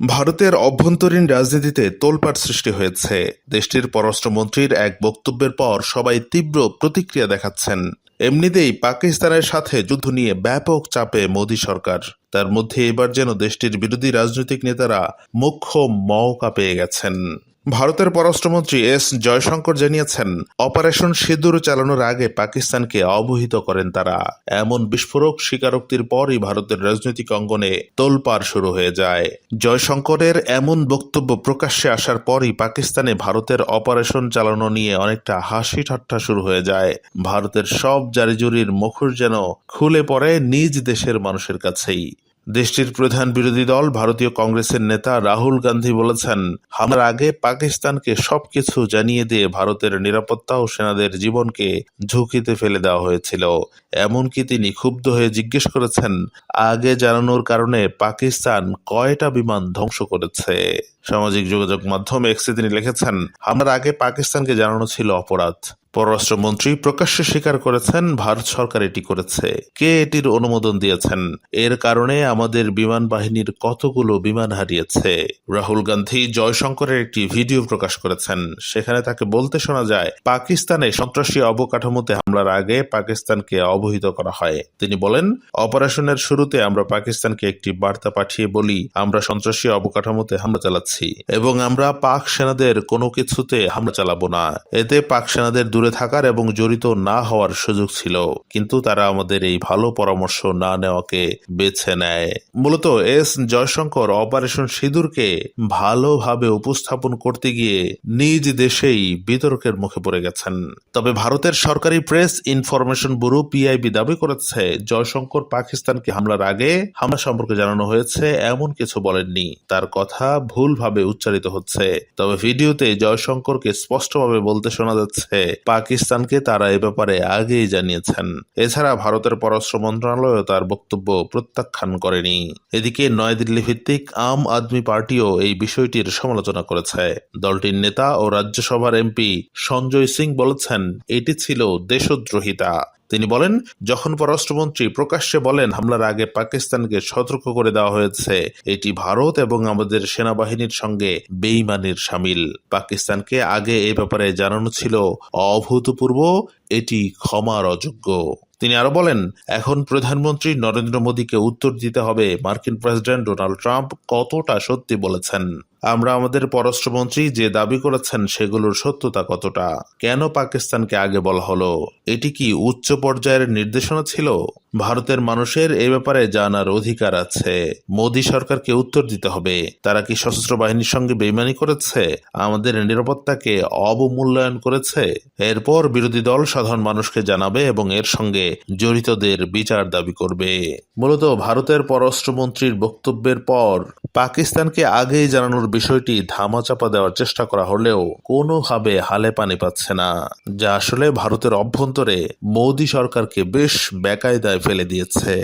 ভারতের অভ্যন্তরীণ রাজনীতিতে তোলপাট সৃষ্টি হয়েছে। দেশটির পররাষ্ট্রমন্ত্রীর এক বক্তব্যের পর সবাই তীব্র প্রতিক্রিয়া দেখাচ্ছেন। এমনিতেই পাকিস্তানের সাথে যুদ্ধ নিয়ে ব্যাপক চাপে মোদী সরকার। তার মধ্যে এবার যেন দেশটির বিরোধী রাজনৈতিক নেতারা মুখ্য মওকা পেয়ে গেছেন। ভারতের পররাষ্ট্রমন্ত্রী এস জয়শঙ্কর জানিয়েছেন, অপারেশন সিঁদুর চালানোর আগে পাকিস্তানকে অবহিত করেন তারা। এমন বিস্ফোরক স্বীকারোক্তির পরই ভারতের রাজনৈতিক অঙ্গনে তোলপাড় শুরু হয়ে যায়। জয়শঙ্করের এমন বক্তব্য প্রকাশ্যে আসার পরই পাকিস্তানে ভারতের অপারেশন চালানো নিয়ে অনেকটা হাসি ঠাট্টা শুরু হয়ে যায়। ভারতের সব জারিজুরির মুখোশ যেন খুলে পড়ে নিজ দেশের মানুষের কাছেই। দেশটির প্রধান বিরোধী দল, ভারতীয় কংগ্রেসের নেতা রাহুল গান্ধী বলেছেন, হামলার আগে পাকিস্তানকে সবকিছু জানিয়ে দিয়ে ভারতের নিরাপত্তা ও সেনাদের জীবনকে ঝুঁকিতে ফেলে দেওয়া হয়েছিল। এমনকি তিনি ক্ষুব্ধ হয়ে জিজ্ঞেস করেছেন, আগে জানানোর কারণে পাকিস্তান কয়টা বিমান ধ্বংস করেছে? সামাজিক যোগাযোগ মাধ্যম এক্সে তিনি লিখেছেন, হামলার আগে পাকিস্তানকে জানানো ছিল অপরাধ। পররাষ্ট্রমন্ত্রী প্রকাশ্যে স্বীকার করেছেন, ভারত সরকার এটি করেছে। কে এটির অনুমোদন দিয়েছেন? এর কারণে আমাদের বিমান বাহিনীর কতগুলো বিমান হারিয়েছে? রাহুল গান্ধী জয়শঙ্করের একটি ভিডিও প্রকাশ করেছেন। সেখানে তাকে বলতে শোনা যায়, পাকিস্তানে সন্ত্রাসী অবকাঠামোতে হামলার আগে পাকিস্তানকে অবহিত করা হয়। তিনি বলেন, অপারেশনের শুরুতে আমরা পাকিস্তানকে একটি বার্তা পাঠিয়ে বলি, আমরা সন্ত্রাসী অবকাঠামোতে হামলা চালাচ্ছি এবং আমরা পাক সেনাদের কোনো কিছুতে হামলা চালাবো না। এতে পাক সেনাদের দূরে থাকার এবং জড়িত না হওয়ার সুযোগ ছিল, কিন্তু তারা আমাদের এই ভালো পরামর্শ না নেওয়াকে বেছে নেয়। মূলত এস জয়শঙ্কর অপারেশন সিঁদুরকে ভালোভাবে উপস্থাপন করতে গিয়ে নিজ দেশেই বিতর্কের মুখে পড়ে গেছেন। তবে ভারতের সরকারি প্রেস ইনফরমেশন ব্যুরো পিআইবি দাবি করেছে, জয়শঙ্কর পাকিস্তানকে হামলার আগে হামলা সম্পর্কে জানানো হয়েছে, এমন কিছু বলেননি। তার কথা ভুলভাবে উচ্চারিত হচ্ছে। তবে ভিডিওতে জয়শঙ্করকে স্পষ্টভাবে বলতে শোনা যাচ্ছে পাকিস্তানকে তারা এ ব্যাপারে আগেই জানিয়েছেন। এছাড়া ভারতের পররাষ্ট্র মন্ত্রণালয়ও তার বক্তব্য প্রত্যাখ্যান করেনি। এদিকে নয়াদিল্লি ভিত্তিক আম আদমি পার্টিও এই বিষয়টির সমালোচনা করেছে। দলটির নেতা ও রাজ্যসভার এমপি সঞ্জয় সিং বলেছেন, এটি ছিল দেশদ্রোহিতা। তিনি বলেন, যখন পররাষ্ট্রমন্ত্রী প্রকাশ্যে বলেন হামলার আগে পাকিস্তানকে সতর্ক করে দেওয়া হয়েছে, এটি ভারত এবং আমাদের সেনাবাহিনীর সঙ্গে বেইমানির সামিল। পাকিস্তানকে আগে এ ব্যাপারে জানানো ছিল অভূতপূর্ব, এটি ক্ষমার অযোগ্য। তিনি আরও বলেন, এখন প্রধানমন্ত্রী নরেন্দ্র মোদীকে উত্তর দিতে হবে। মার্কিন প্রেসিডেন্ট ডোনাল্ড ট্রাম্প কতটা সত্যি বলেছেন? আমরা আমাদের পররাষ্ট্রমন্ত্রী যে দাবি করেছেন সেগুলোর সত্যতা কতটা? কেন পাকিস্তানকে আগে বলা হলো? এটি কি উচ্চ পর্যায়ের নির্দেশনা ছিল? ভারতের মানুষের এ ব্যাপারে জানার অধিকার আছে। মোদী সরকারকে উত্তর দিতে হবে। তারা কি সশস্ত্র বাহিনীর সঙ্গে বেইমানি করেছে? আমাদের নিরাপত্তাকে অবমূল্যায়ন করেছে? এরপর বিরোধী দল সাধারণ মানুষকে জানাবে এবং এর সঙ্গে জড়িতদের বিচার দাবি করবে। মূলত ভারতের পররাষ্ট্রমন্ত্রীর বক্তব্যের পর পাকিস্তানকে আগেই জানানোর বিষয়টি ধামাচাপা দেওয়ার চেষ্টা করা হলেও কোনোভাবে হালে পানি পাচ্ছে না, যা আসলে ভারতের অভ্যন্তরে মোদী সরকারকে বেশ বেকায়দায় ফেলে দিয়েছে।